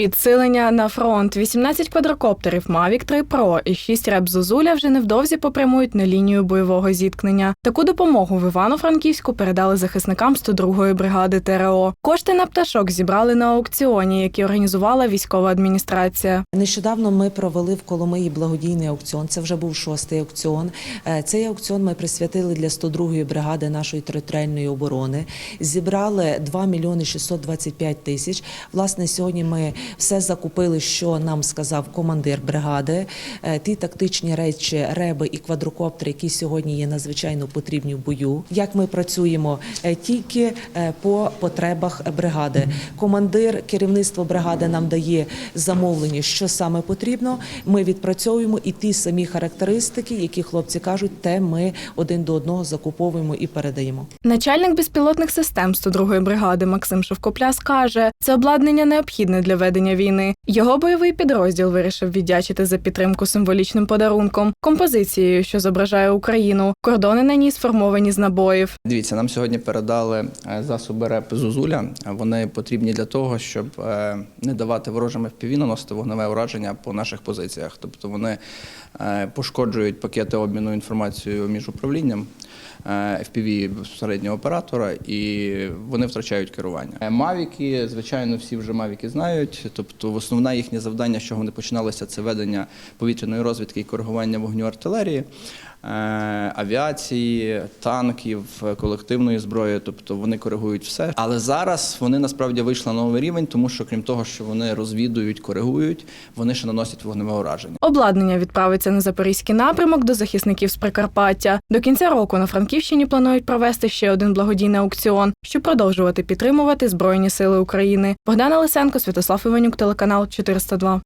Підсилення на фронт. 18 квадрокоптерів Mavic 3 Pro і 6 реп Зозуля вже невдовзі попрямують на лінію бойового зіткнення. Таку допомогу в Івано-Франківську передали захисникам 102-ї бригади ТРО. Кошти на пташок зібрали на аукціоні, який організувала військова адміністрація. Нещодавно ми провели в Коломиї благодійний аукціон. Це вже був шостий аукціон. Е, Цей аукціон ми присвятили для 102-ї бригади нашої територіальної оборони. Зібрали 2 мільйони 625 тисяч. Власне, сьогодні ми все закупили, що нам сказав командир бригади. Е, Ті тактичні речі, реби і квадрокоптери, які сьогодні є надзвичайно потрібні в бою. Як ми працюємо Е, тільки е, по потребах бригади. Командир, керівництво бригади нам дає замовлення, що саме потрібно. Ми відпрацьовуємо і ті самі характеристики, які хлопці кажуть, те ми один до одного закуповуємо і передаємо. Начальник безпілотних систем 102-ї бригади Максим Шовкопляс каже, це обладнання необхідне для ведення війни. Його бойовий підрозділ вирішив віддячити за підтримку символічним подарунком, композицією, що зображає Україну. Кордони на ній сформовані з набоїв. Дивіться, нам сьогодні передали е, засоби РЕП Зузуля. Вони потрібні для того, щоб е, не давати ворожим FPV наносити вогневе ураження по наших позиціях. Тобто вони е, пошкоджують пакети обміну інформацією між управлінням FPV безпосереднього оператора, і вони втрачають керування. Мавіки, звичайно, всі вже мавіки знають. Тобто, основне їхнє завдання, чого вони починалися, це ведення повітряної розвідки і коригування вогню артилерії. Е, Авіації, танків, колективної зброї, тобто вони коригують все. Але зараз вони насправді вийшли на новий рівень, тому що крім того, що вони розвідують, коригують, вони ще наносять вогневе ураження. Обладнання відправиться на запорізький напрямок до захисників з Прикарпаття. До кінця року на Франківщині планують провести ще один благодійний аукціон, щоб продовжувати підтримувати Збройні Сили України. Богдана Лисенко, Святослав Іванюк, телеканал 402.